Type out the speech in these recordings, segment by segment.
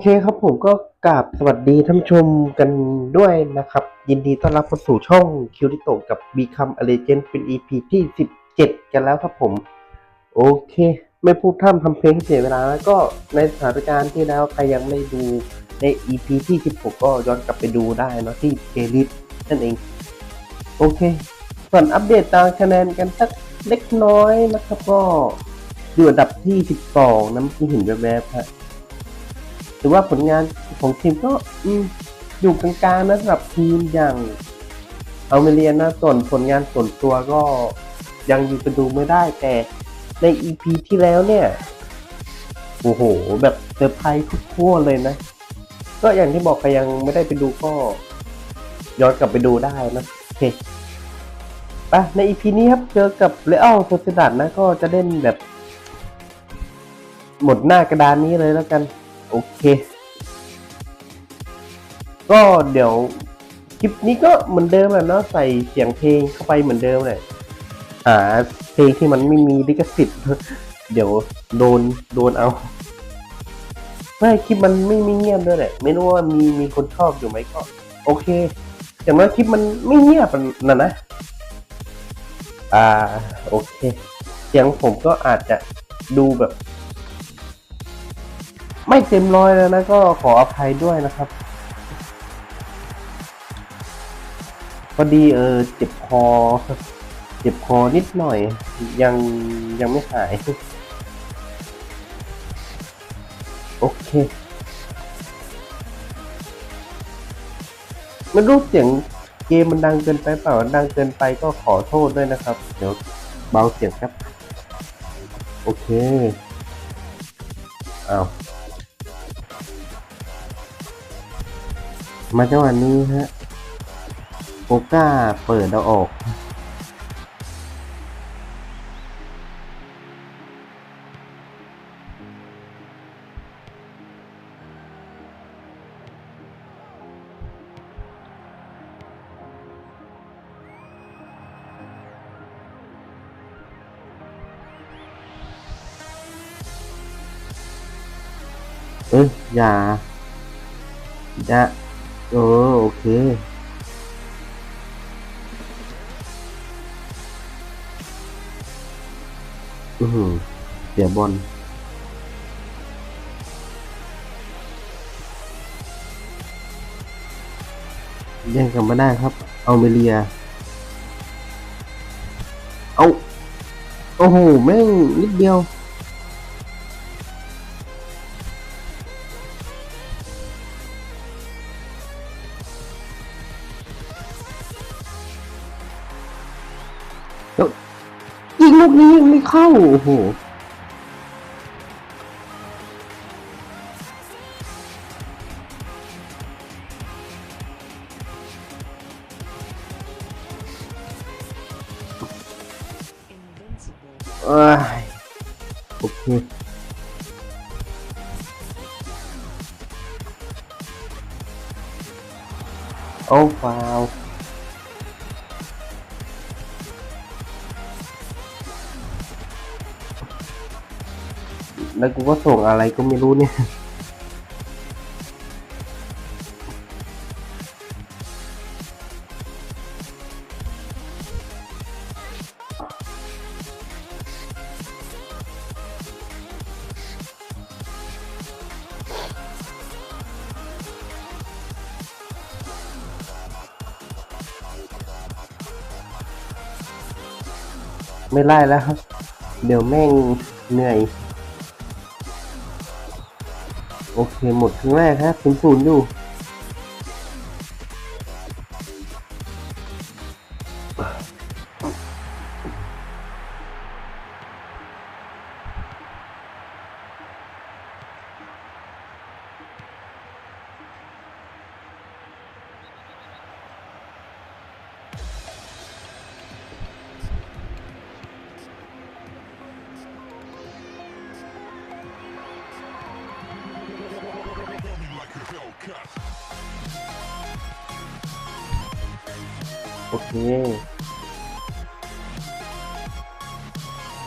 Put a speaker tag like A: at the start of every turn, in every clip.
A: เคครับผมก็กราบสวัสดีท่านชมกันด้วยนะครับ ยินดีต้อนรับเข้าสู่ช่องคิวริโตกับ Become a Legend เป็น EP ที่ 17 กันแล้วครับผม โอเค ไม่พูดท่ำทำเพลงเสียเวลาแล้วก็ในสถานการณ์ที่แล้วใครยังไม่ดูใน EP ที่ 16 ก็ย้อนกลับไปดูได้เนะที่เพลย์ลิสต์นั่นเอง โอเค ส่วนอัปเดตตารางคะแนนกันสักเล็กน้อยนะครับก็อยู่อันดับที่ 12นะเมื่อกี้เห็นแวบๆฮะ ถือว่าผลงานของทีมก็อยู่กลางๆนะสำหรับทีมอย่างเอาเมเรียนนะส่วนผลงานส่วนตัวก็ยังอยู่กันดูไม่ได้แต่ใน EP ที่แล้วเนี่ยโอ้โห แบบเซอร์ไพรส์ทุกทั่วเลยนะ ก็อย่างที่บอกใครยังไม่ได้ไปดูก็ย้อนกลับไปดูได้นะโอเคไปใน EP นี้ครับเจอกับเรอัลโซเซดัดนะก็จะเล่นแบบ หมดหน้ากระดานนี้เลยแล้วกัน โอเค ก็เดี๋ยวคลิปนี้ก็เหมือนเดิมแหละเนาะใส่เสียงเพลงเข้าไปเหมือนเดิมเลยหาเพลงที่มันไม่มีลิขสิทธิ์เดี๋ยวโดนโดนเอาไม่คลิปมันไม่ไม่เงียบด้วยแหละ ไม่รู้ว่ามีมีคนชอบอยู่ไหมก็ โอเค อย่างน้อยคลิปมันไม่เงียบนะนะ อ่า โอเค เสียงผมก็อาจจะดูแบบ ไม่เต็มร้อยแล้วนะก็ขออภัยด้วยนะครับพอดีเออเจ็บคอ เจ็บคอนิดหน่อย ยังยังไม่หาย โอเคไม่รู้เสียงเกมมันดังเกินไปเปล่าดังเกินไปก็ขอโทษด้วยนะครับ เดี๋ยวเบาเสียงครับ โอเคอ้าว มาจังหวะนี้ฮะโอก้าเปิดเราออก เอ้ยอย่า อย่า เออโอเค อือหือเสียบอลแย่งกันมาได้ครับ เอาเมเลีย เอา โอ้โห แม่งนิดเดียว ยังไม่เข้า โอ้โห วกูก็ส่งอะไรก็ไม่รู้เนี่ยไม่ไล่แล้วครับ เดี๋ยวแม่งเหนื่อย โอเคหมดครึ่งแรกฮะศูนย์ศูนย์อยู่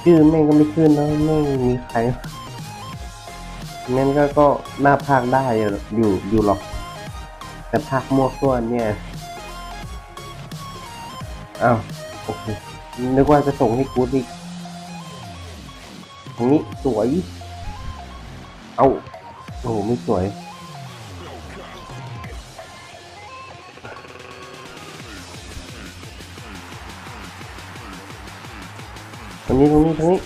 A: ชื่อแม่งก็ไม่ขึ้นนะแม่งมีใครงั้นก็ก็หน้าภาคได้อยู่อยู่หรอก แต่ภาคมั่วตัวเนี่ยอ้าวโอเคนึกว่าจะส่งให้กูดอีกตรงนี้สวย เอาโอ้โหไม่สวย นี้ตรงนี้ตรงนี้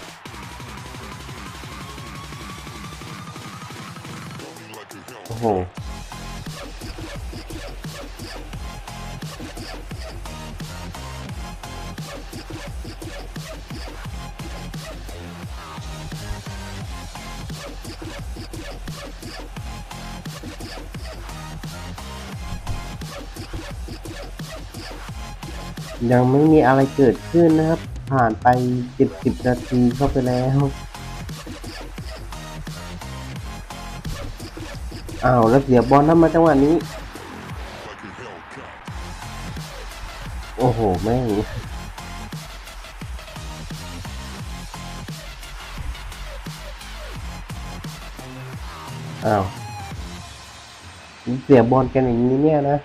A: โอ้โหยังไม่มีอะไรเกิดขึ้นนะครับ ผ่านไปสิบสิบนาทีเข้าไปแล้ว อ้าว แล้วเสียบอลนั้นมาจังหวะนี้ โอ้โห แม่งอ้าว เสียบอลกันอย่างนี้เนี่ยนะ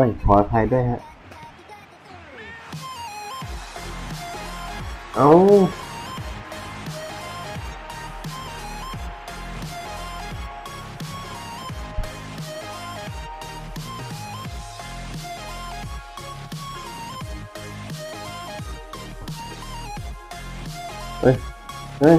A: อ้ย ขออภัยด้วยฮะ เอาเฮ้ย เฮ้ย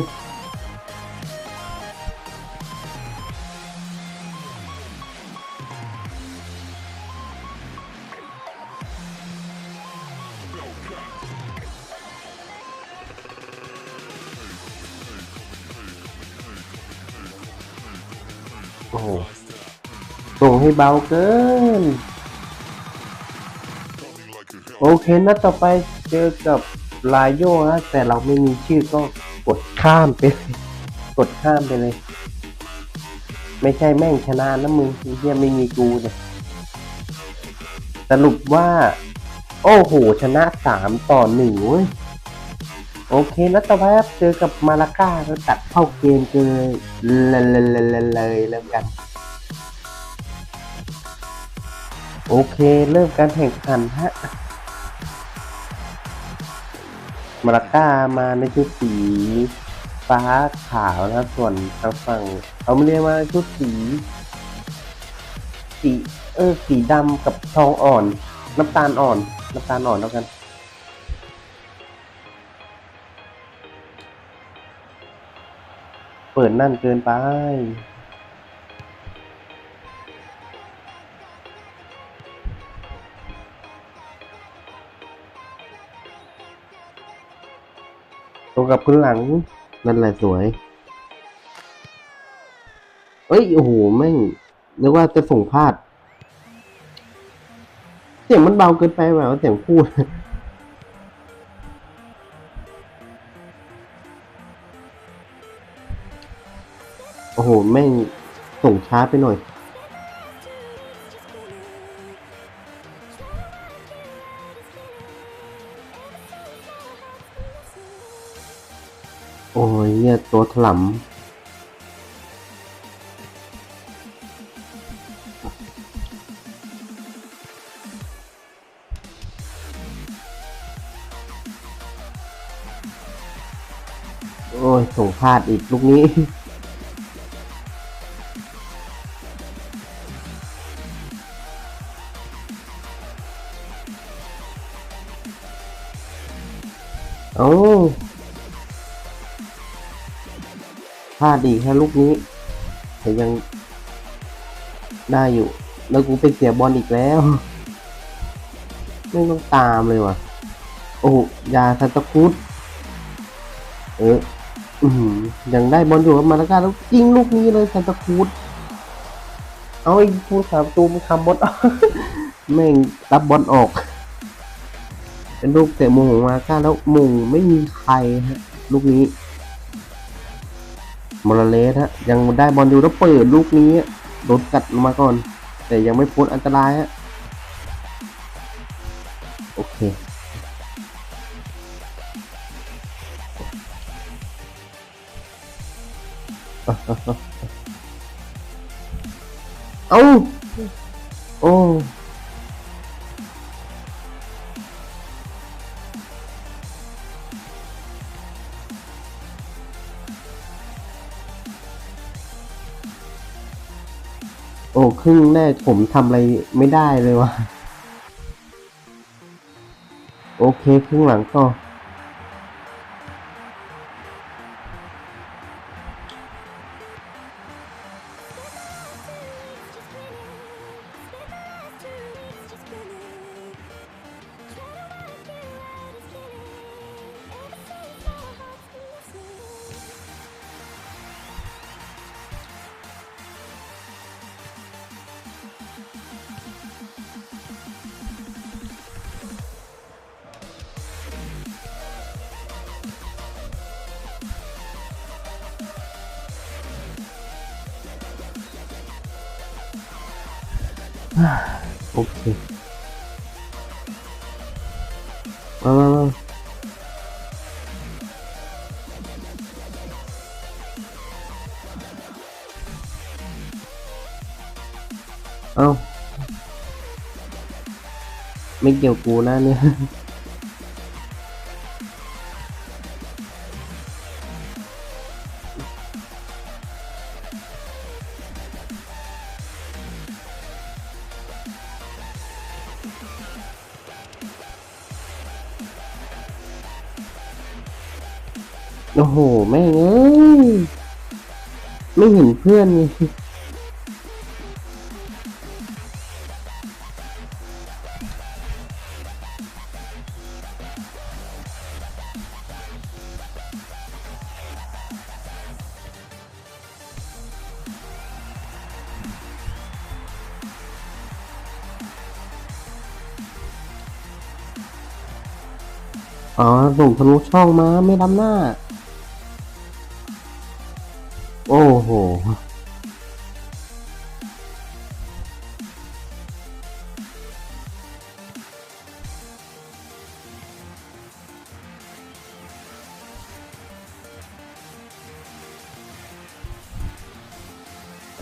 A: ส่งให้เบาเกิน โอเคนัดต่อไปเจอกับลายโยนะแต่เราไม่มีชื่อก็กดข้ามไปเลยกดข้ามไปเลย ไม่ใช่แม่งชนะนะมึงเฮียไม่มีกูเนี่ยสรุปว่า โอ้โห ชนะสามต่อหนึ่งเว้ยโอเคนัดต่อไปครับเจอกับมาลาก้าก็ตัดเข้าเกมเจอเลยเลยเลยเลยเลยเริ่มกัน โอเค เริ่มการแข่งขันฮะ มาลาก้ามาในชุดสีฟ้าขาวนะส่วนทางฝั่งเขาไม่เรียกว่าชุดสี สีเออสีดำกับทองอ่อน น้ำตาลอ่อน น้ำตาลอ่อนแล้วกันเปิดนั่นเกินไป ตรงกับพื้นหลัง นั่นแหละสวย เอ้ย โอ้โหแม่งนึกว่าจะส่งพลาด เสียงมันเบาเกินไปแบบเสียงพูดโอ้โห แม่งส่งช้าไปหน่อย ยเนี่ยตัวถลำโอ้ยส่งพลาดอีกลูกนี้โอ้ พลาดอีแค่ลูกนี้แต่ยังได้อยู่ แล้วกูเป็นเสียบอลอีกแล้ว ไม่ต้องตามเลยว่ะ โอ้ยาซันตะคุดเอออยังได้บอลอยู่กับมาแล้วกันแล้วยิงลูกนี้เลยซันตะครุดเอาไอ้ผู้สามตูมคำบอลแม่งรับบอลออก เป็นลูกเตะมุมของมาก้าแล้วมุงไม่มีใครฮะ ลูกนี้ มอลเลสฮะยังได้บอลอยู่แล้วเปิดลูกนี้โดนกัดมาก่อน แต่ยังไม่พ้นอันตรายฮะโอเคเอาโอ้ ครึ่งแรกผมทำอะไรไม่ได้เลยวะโอเคครึ่งหลังก็ โอเคมามามาเอาไม่เกี่ยวกูนะเนี่ย โอ้โห แม่งเอ้ย ไม่เห็นเพื่อนไงอ๋อส่งทะลุช่องมาไม่ดำหน้า ห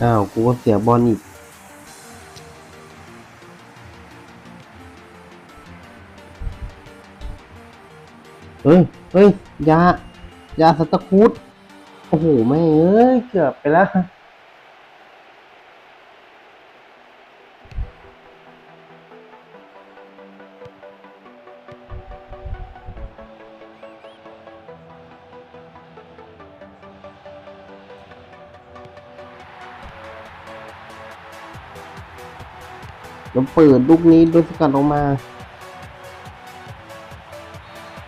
A: อ้าว กูก็เสียบอลอีกเฮ้ย เฮ้ย ยา ยาสตาคูด โอ้โหแม่เอ้ย เกือบไปแล้ว แล้วเปิดลูกนี้โดยสกัดออกมา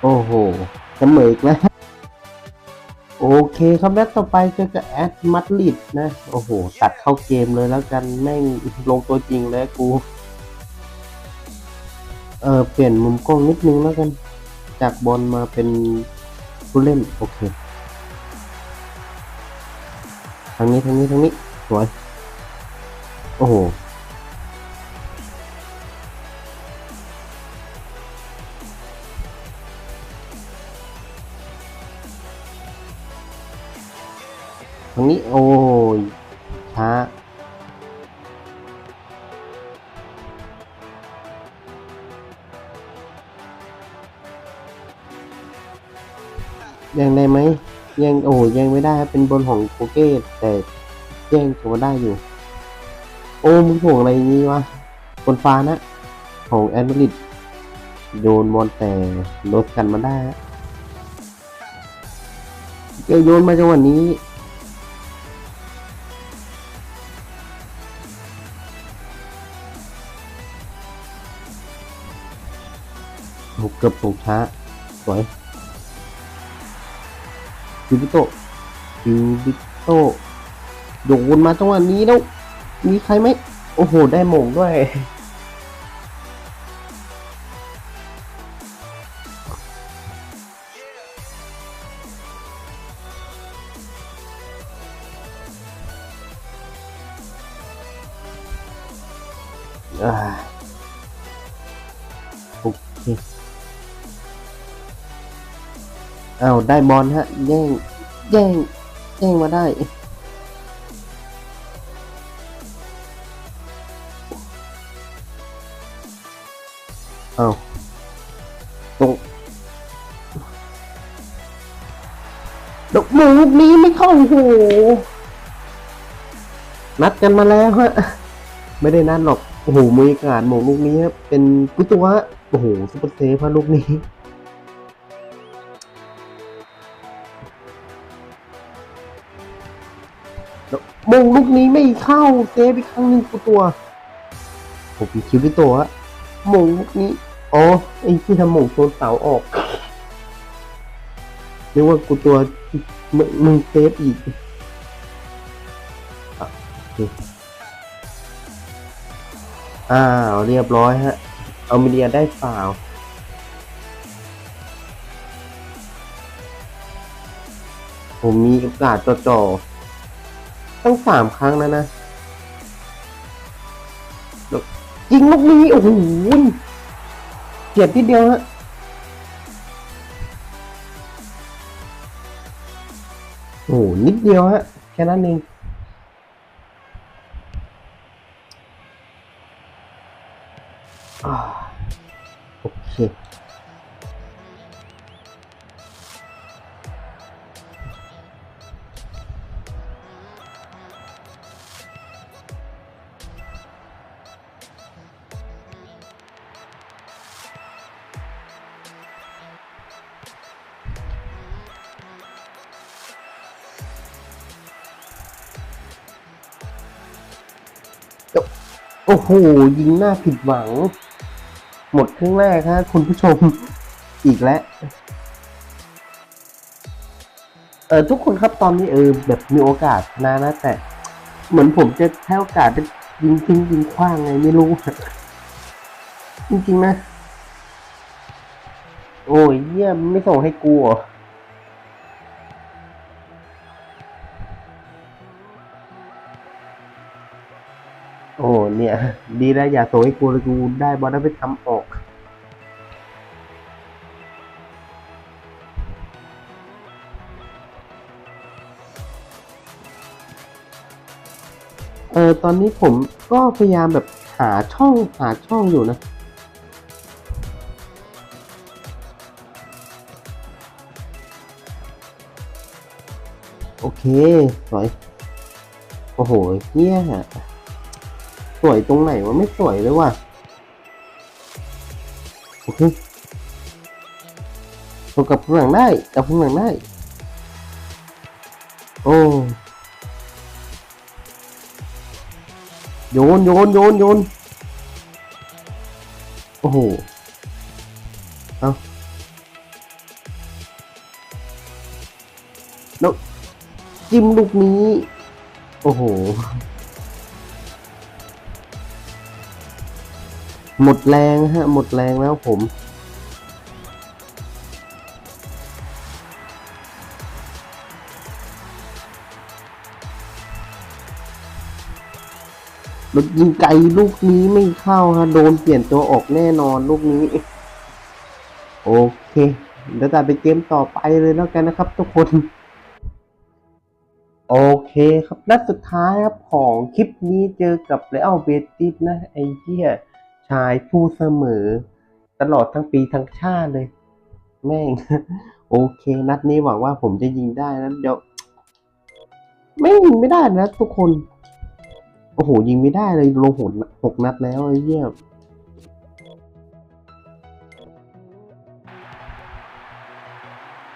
A: โอ้โหเสมออีกแล้ว เคครับแล้วต่อไปเจอกับแอดมัดลิดนะ โอ้โห ตัดเข้าเกมเลยแล้วกันแม่งลงตัวจริงแล้วกูเออเปลี่ยนมุมกล้องนิดนึงแล้วกัน จากบอลมาเป็นผู้เล่น โอเค ทางนี้ทางนี้ทางนี้ สวย โอ้โห งนี้โอ้ยช้าแย่งได้ไหมแย่งโอ้แย่งไม่ได้ครับเป็นบอลของโปเก้แต่แย่งถือว่าได้อยู่ โอ้มึงถ่วงอะไรนี้วะบนฟ้านะของแอนมาริดโยนบอลแต่ลดกันมาได้เกยโยนมาจังหวะนี้ ถูกเกือบถูกช้าสวยคิวบิโตคิวบิโตโดนมาจังหวะนี้แล้ว มีใครไหม โอ้โห ได้หมงด้วย ได้บอลฮะ แย่ง แย่ง แย่งมาได้เอาตรงดอกมูกนี้ไม่เข้าโห นัดกันมาแล้วฮะ ไม่ได้นัดหรอก โอ้โหมือกาดหมูลูกนี้ เป็นกุตัว โอ้โหสุดเเซฟฮะลูกนี้ มงลูกนี้ไม่เข้าเซฟอีกครั้งหนึ่งกูตัว ผมคิวที่ตัวฮะมงลูกนี้อ๋อไอ้ที่ทำมงโซนเสาออกเรียกว่ากูตัวมึงมึงเซฟอีกอะโอเคอ้าวเรียบร้อยฮะ เอามิเดียได้เปล่าผมมีโอกาสจ่อๆ ตั้งสามครั้งแล้วนะยิงลูกนี้โอ้โหเฉียดทีเดียวฮะโอ้โหนิดเดียวฮะ แค่นั้นเองอโอเค อ้โห ยิงหน้าผิดหวัง หมดครึ่งแรกฮะคุณผู้ชมอีกแล้วเออทุกคนครับตอนนี้เออแบบมีโอกาสชนะนะแต่ เหมือนผมจะใช้โอกาสไปยิงทิ้งยิงขว้างไงไม่รู้ จริงๆนะ โอ้ยเยี่ยมไม่ส่งให้กูเห โอ้เนี่ย ดีแล้วอย่าโซให้กูเลยกูได้บอลได้ไปทำออก เออตอนนี้ผมก็พยายามแบบหาช่องหาช่องอยู่นะโอเคสวยโอ้โหเฮี้ย สวยตรงไหนวะไม่สวยเลยว่ะโอเคตกกับข้างหลังได้กับข้างหลังได้ โอ้โยนโยนโยนโยนโอ้โหเอาแล้วจิ้มลูกนี้ โอ้โห หมดแรงฮะ หมดแรงแล้วผม รถยิงไกลลูกนี้ไม่เข้าฮะ โดนเปลี่ยนตัวออกแน่นอนลูกนี้ โอเค เดี๋ยวตัดไปเกมต่อไปเลยแล้วกันนะครับทุกคนโอเคครับนัดสุดท้ายครับของคลิปนี้เจอกับเลอัลเบติสนะ ไอ้เหี้ยายผู้เสมอ ตลอดทั้งปีทั้งชาติเลย แม่ง โอเค นัดนี้หวังว่าผมจะยิงได้นะเดี๋ยว ไม่ยิงไม่ได้นะทุกคน โอ้โห ยิงไม่ได้เลยลงหกหกนัดแล้วไอ้เหี้ยม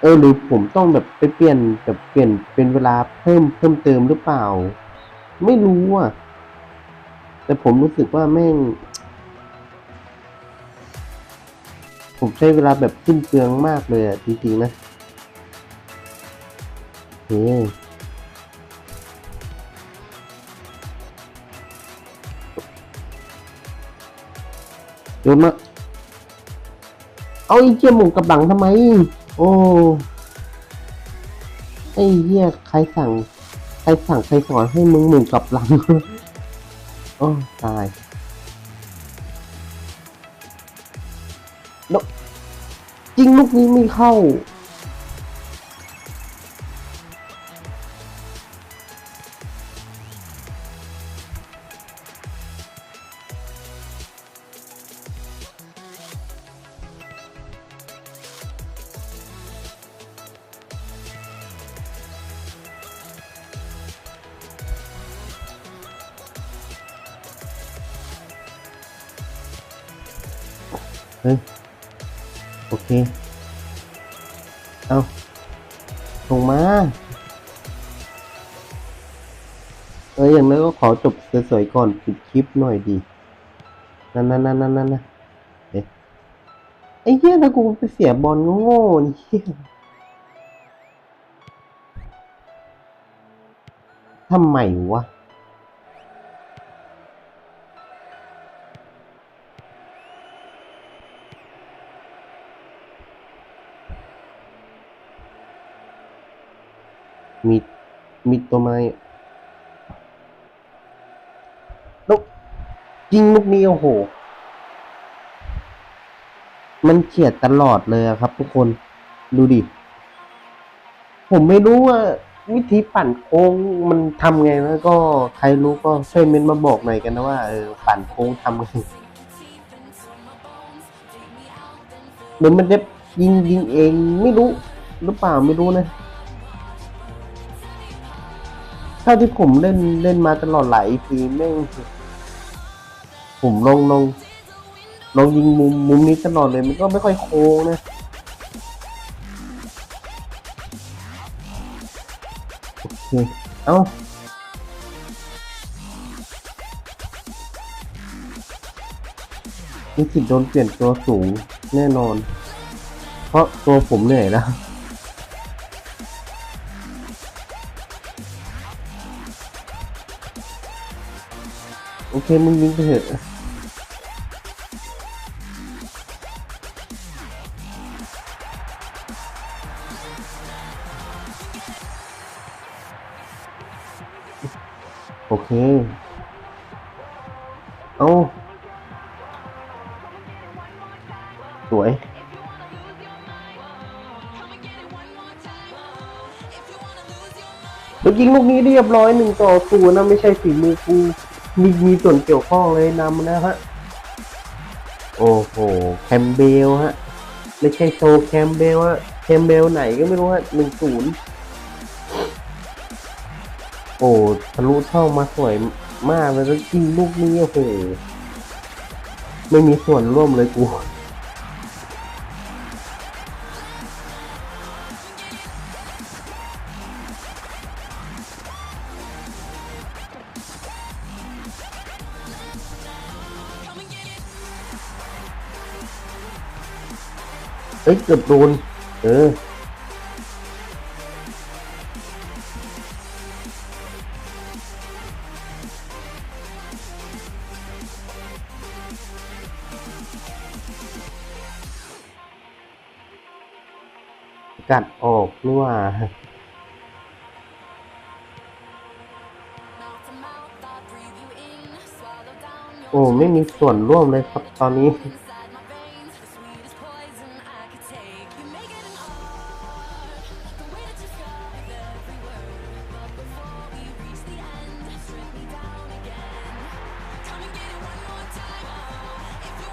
A: เออหรือผมต้องแบบไปเปลี่ยนแบบเปลี่ยนเป็นเวลาเพิ่มเพิ่มเติมหรือเปล่า ไม่รู้อะ แต่ผมรู้สึกว่าแม่ง ผมใช้เวลาแบบสิ้นเปลืองมากเลยอะจริงๆนะเฮ้ยโยนมาเอาไอ้เจียหมูกับหลังทำไม โอ้ไอ้เหี้ยใครสั่ง ใครสั่งใครสอนให้มึงหมุนกลับหลัง โอ้ ตายแยิงลูกนี้ไม่เข้า เฮ้ โอเค เอาส่งมาเอออย่างนั้นก็ขอจบสวยๆก่อนปิดคลิปหน่อยดีนั่นนั่นนั่นนั่นนั่นเอ๊ะไอ้เหี้ยถ้ากูไปเสียบอลโง่ๆนี่เหี้ยทำไมวะ มี มีตัวไม้ลูกยิงลูกนี้โอ้โห มันเฉียดตลอดเลยครับ ทุกคนดูดิ ผมไม่รู้ว่าวิธีปั่นโค้งมันทำไงนะก็ใครรู้ก็ช่วยเมนมาบอกหน่อยกันนะว่าเออปั่นโค้งทำไงเหมือนมันจะยิงยิงเองไม่รู้หรือเปล่าไม่รู้นะ ถ้าที่ผมเล่นเล่นมาตลอดหลายปีแม่งผมลงลงลงยิงมุมมุมนี้ตลอดเลยมันก็ไม่ค่อยโค้งนะโอเคเอ้ามีสิทธิ์โดนเปลี่ยนตัวสูงแน่นอน เพราะตัวผมเหนื่อยแล้ว โอเคมึงยิงไปเถอะโอเค เอาสวย แล้วยิงลูกนี้เรียบร้อยหนึ่งต่อศูนย์นะ ไม่ใช่ฝีมือกู มีมีส่วนเกี่ยวข้องเลยนำนะฮะ โอ้โห แคมเบลฮะ ไม่ใช่โชว์แคมเบลฮะ แคมเบลไหนก็ไม่รู้ฮะหนึ่งศูนย์โอ้ทะลุช่องมาสวยมากเลยแล้วยิงลูกนี้โอ้โห ไม่มีส่วนร่วมเลยกู เอ้ยเกือบโดนเออกัดออกนี่ว่าโอ้ไม่มีส่วนร่วมเลยครับตอนนี้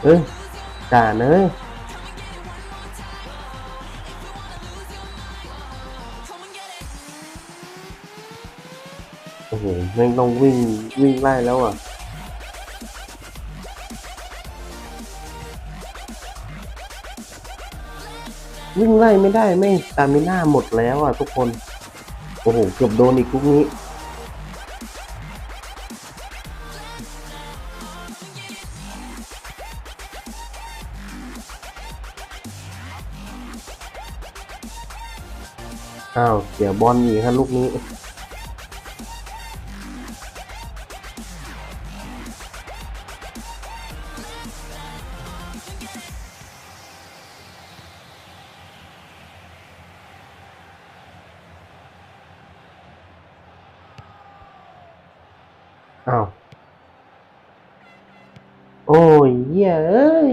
A: เอ้ยจ่าเนยโอ้โหแม่งต้องวิ่งวิ่งไล่แล้วอะวิ่งไล่ไม่ได้ไม่ตามิน่าหมดแล้วอะทุกคน โอ้โห เกือบโดนอีกทุกนี้ บอลอีกครับลูกนี้อ้าวโอ้ยเย้ย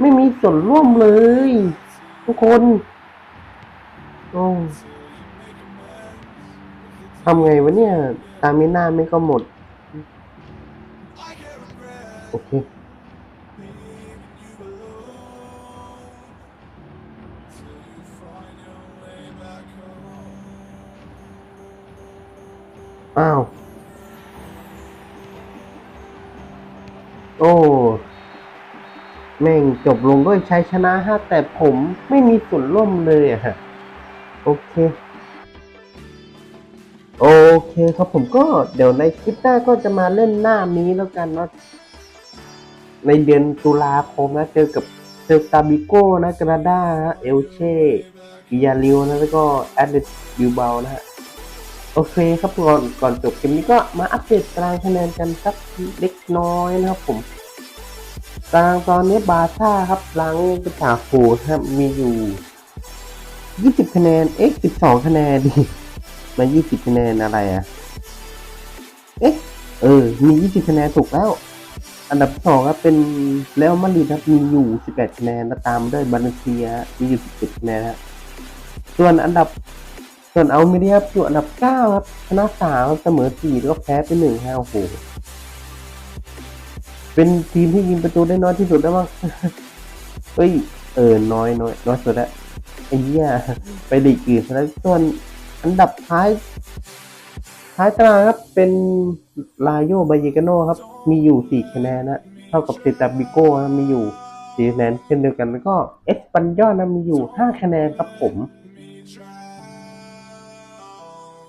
A: ไม่มีส่วนร่วมเลย ทุกคน โอ้ทำไงวะเนี่ยตามิน่าไม่ก็หมด โอเค อ้าว โอ้ แม่งจบลงด้วยชัยชนะฮะ แต่ผมไม่มีส่วนร่วมเลยอะฮะ โอเค โอเคครับผมก็เดี๋ยวในคลิปหน้าก็จะมาเล่นหน้านี้แล้วกันเนาะในเดือนตุลาคมนะเจอกับเซลตาบิโก้นะกราดาฮะเอลเช่อิยาลิวนะแล้วก็แอดเลตบิวเบานะฮะโอเคครับก่อนก่อนจบเกมนี้ก็มาอัปเดตตารางคะแนนกันสักเล็กน้อยนะครับผมตารางตอนนี้บาซ่าครับหลังเป็นจ่าฝูงครับมีอยู่ 20คะแนนเอ๊ะ12คะแนนดิมา20คะแนนอะไรอะ เอ๊ะ เออ มี20คะแนนถูกแล้ว อันดับสองครับเป็นเรอัลมาริดครับมีอยู่18คะแนนแล้วตามด้วยบาเลนเซียมีอยู่17คะแนนครับส่วนอันดับ ส่วนเอาเมเดียบอยู่อันดับ9ครับชนะ3เสมอ4แล้วก็แพ้ไป1ฮะโอ้โหเป็นทีมที่ยิงประตูได้น้อยที่สุดแล้วมั้งเฮ้ย เออ น้อยน้อยน้อยสุดแล้ว ไอ้เหี้ยไปลีกอื่นแล้วส่วนอันดับท้าย ท้ายตารางครับเป็นลาโยบาเยกาโนครับ มีอยู่4คะแนนนะเท่ากับเซตาบิโก้มีอยู่4คะแนนเช่นเดียวกันแล้วก็เอสปันยอนะมีอยู่5คะแนนครับผม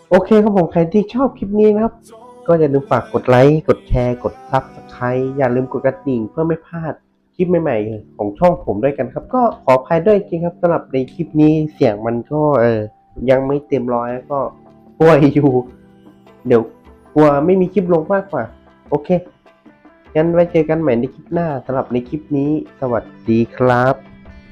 A: โอเคครับผมใครที่ชอบคลิปนี้นะครับ ก็อย่าลืมฝากกดไลค์ กดแชร์ กดซับสไครต์อย่าลืมกดกระดิ่งเพื่อไม่พลาด คลิปใหม่ๆ ของช่องผมด้วยกันครับ ก็ขออภัยด้วยจริงครับสำหรับในคลิปนี้เสียงมันก็เออยังไม่เต็มร้อยก็ป่วยอยู่ เดี๋ยวกลัวไม่มีคลิปลงมากกว่า โอเคงั้นไว้เจอกันใหม่ในคลิปหน้าสำหรับในคลิปนี้ สวัสดีครับ